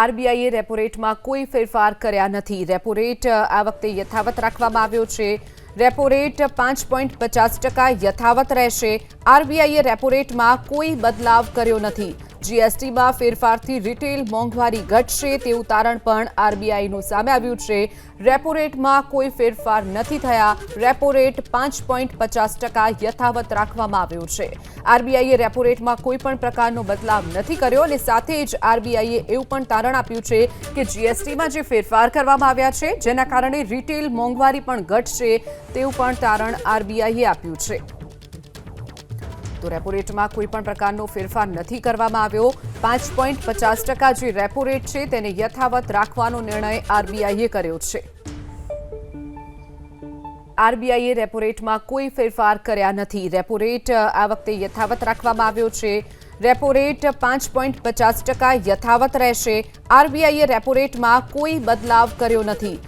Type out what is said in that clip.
આરબીઆઈએ repo રેટમાં કોઈ ફેરફાર કર્યા નથી. રેપો રેટ આ વખતે યથાવત રાખવામાં આવ્યો છે. રેપો રેટ પાંચ પોઈન્ટ પચાસ ટકા યથાવત રહેશે. આરબીઆઈએ રેપો રેટમાં કોઈ બદલાવ કર્યો નથી. જીએસટીમાં ફેરફારથી રિટેલ મોંઘવારી ઘટશે તેવું તારણ પણ આરબીઆઈનું સામે આવ્યું છે. રેપો રેટમાં કોઈ ફેરફાર નથી થયા. રેપો રેટ પાંચ પોઈન્ટ પચાસ ટકા યથાવત રાખવામાં આવ્યો છે. આરબીઆઈએ રેપો રેટમાં કોઈ પણ પ્રકારનો બદલાવ નથી કર્યો અને સાથે જ આરબીઆઈએ એવું પણ તારણ આપ્યું છે કે જીએસટીમાં જે ફેરફાર કરવામાં આવ્યા છે, જેના કારણે રિટેલ મોંઘવારી પણ ઘટશે તેવું પણ તારણ આરબીઆઈએ આપ્યું છે. તો રેપો રેટમાં કોઈપણ પ્રકારનો ફેરફાર નથી કરવામાં આવ્યો. પાંચ પોઈન્ટ પચાસ ટકા જે રેપો રેટ છે તેને યથાવત રાખવાનો નિર્ણય આરબીઆઈએ કર્યો છે. આરબીઆઈએ રેપો રેટમાં કોઈ ફેરફાર કર્યા નથી. રેપો રેટ આ વખતે યથાવત રાખવામાં આવ્યો છે. રેપો રેટ પાંચ પોઈન્ટ પચાસ ટકા યથાવત રહેશે. આરબીઆઈએ રેપો રેટમાં કોઈ બદલાવ કર્યો નથી.